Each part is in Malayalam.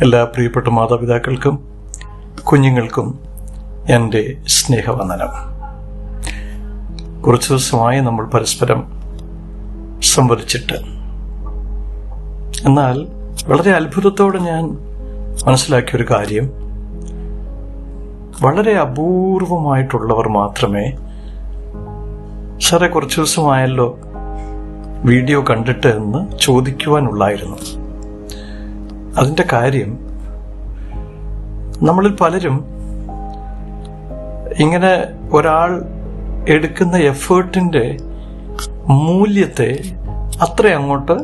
എല്ലാ പ്രിയപ്പെട്ട മാതാപിതാക്കൾക്കും കുഞ്ഞുങ്ങൾക്കും എന്റെ സ്നേഹവന്ദനം. കുറച്ച് ദിവസമായി നമ്മൾ പരസ്പരം സംവദിച്ചിട്ട്. എന്നാൽ വളരെ അത്ഭുതത്തോടെ ഞാൻ മനസ്സിലാക്കിയ ഒരു കാര്യം. വളരെ അപൂർവമായിട്ടുള്ളവർ മാത്രമേ സാറേ കുറച്ച് ദിവസമായല്ലോ വീഡിയോ കണ്ടിട്ട് എന്ന് ചോദിക്കുവാനുള്ളായിരുന്നു. അതിന്റെ കാര്യം നമ്മളിൽ പലരും ഇങ്ങനെ ഒരാൾ എടുക്കുന്ന എഫേർട്ടിന്റെ മൂല്യത്തെ അത്ര അങ്ങോട്ട്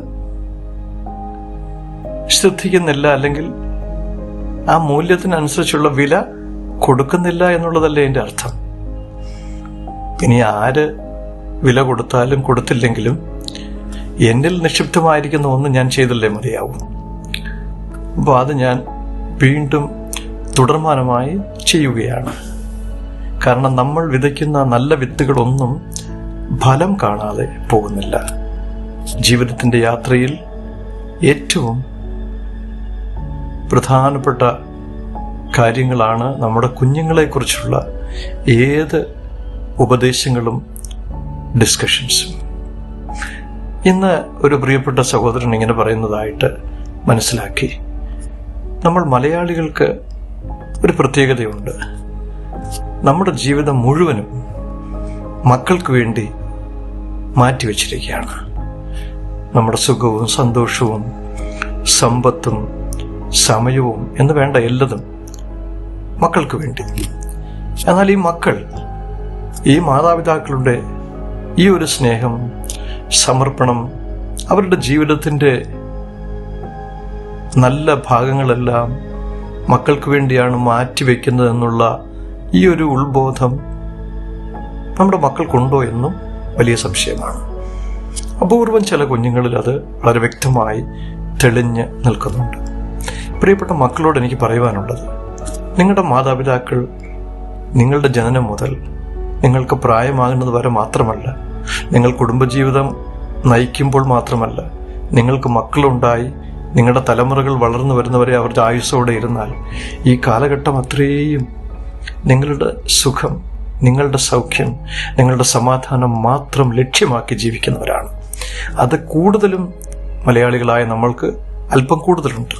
ശ്രദ്ധിക്കുന്നില്ല അല്ലെങ്കിൽ ആ മൂല്യത്തിനനുസരിച്ചുള്ള വില കൊടുക്കുന്നില്ല എന്നുള്ളതല്ലേ എന്റെ അർത്ഥം. ഇനി ആര് വില കൊടുത്താലും കൊടുത്തില്ലെങ്കിലും എന്നിൽ നിക്ഷിപ്തമായിരിക്കുന്ന ഒന്ന് ഞാൻ ചെയ്തല്ലേ മതിയാവും അപ്പോൾ അത് ഞാൻ വീണ്ടും തുടർമാനമായി ചെയ്യുകയാണ്. കാരണം നമ്മൾ വിതയ്ക്കുന്ന നല്ല വിത്തുകളൊന്നും ഫലം കാണാതെ പോകുന്നില്ല. ജീവിതത്തിന്റെ യാത്രയിൽ ഏറ്റവും പ്രധാനപ്പെട്ട കാര്യങ്ങളാണ് നമ്മുടെ കുഞ്ഞുങ്ങളെക്കുറിച്ചുള്ള ഏത് ഉപദേശങ്ങളും ഡിസ്കഷൻസും. ഇന്ന് ഒരു പ്രിയപ്പെട്ട സഹോദരൻ ഇങ്ങനെ പറയുന്നതായിട്ട് മനസ്സിലാക്കി. നമ്മൾ മലയാളികൾക്ക് ഒരു പ്രത്യേകതയുണ്ട്. നമ്മുടെ ജീവിതം മുഴുവനും മക്കൾക്ക് വേണ്ടി മാറ്റിവെച്ചിരിക്കുകയാണ് നമ്മുടെ സുഖവും സന്തോഷവും സമ്പത്തും സമയവും എന്ന് വേണ്ട എല്ലതും മക്കൾക്ക് വേണ്ടി. എന്നാൽ ഈ മക്കൾ ഈ മാതാപിതാക്കളുടെ ഈ ഒരു സ്നേഹം സമർപ്പണം അവരുടെ ജീവിതത്തിന്റെ നല്ല ഭാഗങ്ങളെല്ലാം മക്കൾക്ക് വേണ്ടിയാണ് മാറ്റിവെക്കുന്നത് എന്നുള്ള ഈ ഒരു ഉൾബോധം നമ്മുടെ മക്കൾക്കുണ്ടോ എന്നും വലിയ സംശയമാണ്. അപൂർവം ചില കുഞ്ഞുങ്ങളിൽ അത് വളരെ വ്യക്തമായി തെളിഞ്ഞ് നിൽക്കുന്നുണ്ട്. പ്രിയപ്പെട്ട മക്കളോട് എനിക്ക് പറയുവാനുള്ളത് നിങ്ങളുടെ മാതാപിതാക്കൾ നിങ്ങളുടെ ജനനം മുതൽ നിങ്ങൾക്ക് പ്രായമാകുന്നത് വരെ മാത്രമല്ല നിങ്ങൾ കുടുംബജീവിതം നയിക്കുമ്പോൾ മാത്രമല്ല നിങ്ങൾക്ക് മക്കളുണ്ടായി നിങ്ങളുടെ തലമുറകൾ വളർന്നു വരുന്നവരെ അവരുടെ ആയുസ്സോടെ ഇരുന്നാൽ ഈ കാലഘട്ടം അത്രയും നിങ്ങളുടെ സുഖം നിങ്ങളുടെ സൗഖ്യം നിങ്ങളുടെ സമാധാനം മാത്രം ലക്ഷ്യമാക്കി ജീവിക്കുന്നവരാണ്. അത് കൂടുതലും മലയാളികളായ നമ്മൾക്ക് അല്പം കൂടുതലുണ്ട്.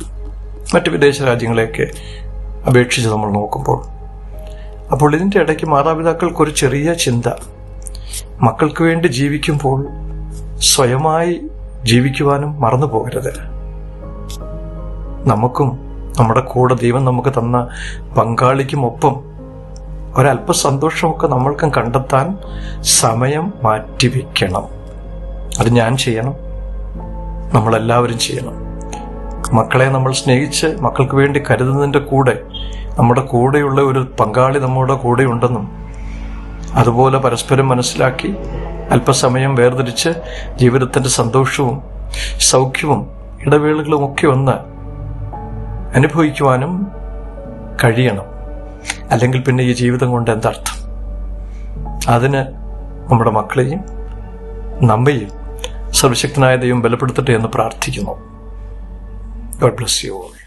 മറ്റ് വിദേശ രാജ്യങ്ങളെയൊക്കെ അപേക്ഷിച്ച് നമ്മൾ നോക്കുമ്പോൾ. അപ്പോൾ ഇതിന്റെ ഇടയ്ക്ക് മാതാപിതാക്കൾക്കൊരു ചെറിയ ചിന്ത. മക്കൾക്ക് വേണ്ടി ജീവിക്കുമ്പോൾ സ്വയമായി ജീവിക്കുവാനും മറന്നു പോകരുത് നമുക്കും നമ്മുടെ കൂടെ ദൈവം നമുക്ക് തന്ന പങ്കാളിക്കുമൊപ്പം ഒരല്പ സന്തോഷമൊക്കെ നമ്മൾക്കും കണ്ടെത്താൻ സമയം മാറ്റിവെക്കണം. അത് ഞാൻ ചെയ്യണം. നമ്മളെല്ലാവരും ചെയ്യണം. മക്കളെ നമ്മൾ സ്നേഹിച്ച് മക്കൾക്ക് വേണ്ടി കരുതുന്നതിന്റെ കൂടെ നമ്മുടെ കൂടെയുള്ള ഒരു പങ്കാളി നമ്മുടെ കൂടെ ഉണ്ടെന്നും അതുപോലെ പരസ്പരം മനസ്സിലാക്കി അല്പസമയം വേർതിരിച്ച് ജീവിതത്തിന്റെ സന്തോഷവും സൗഖ്യവും ഇടവേളകളും ഒക്കെ ഒന്ന് അനുഭവിക്കുവാനും കഴിയണം. അല്ലെങ്കിൽ പിന്നെ ഈ ജീവിതം കൊണ്ട് എന്തർത്ഥം? അതിന് നമ്മുടെ മക്കളെയും നമ്മയും സർവശക്തനായ ദൈവം ബലപ്പെടുത്തട്ടെ എന്ന് പ്രാർത്ഥിക്കുന്നു. God bless you all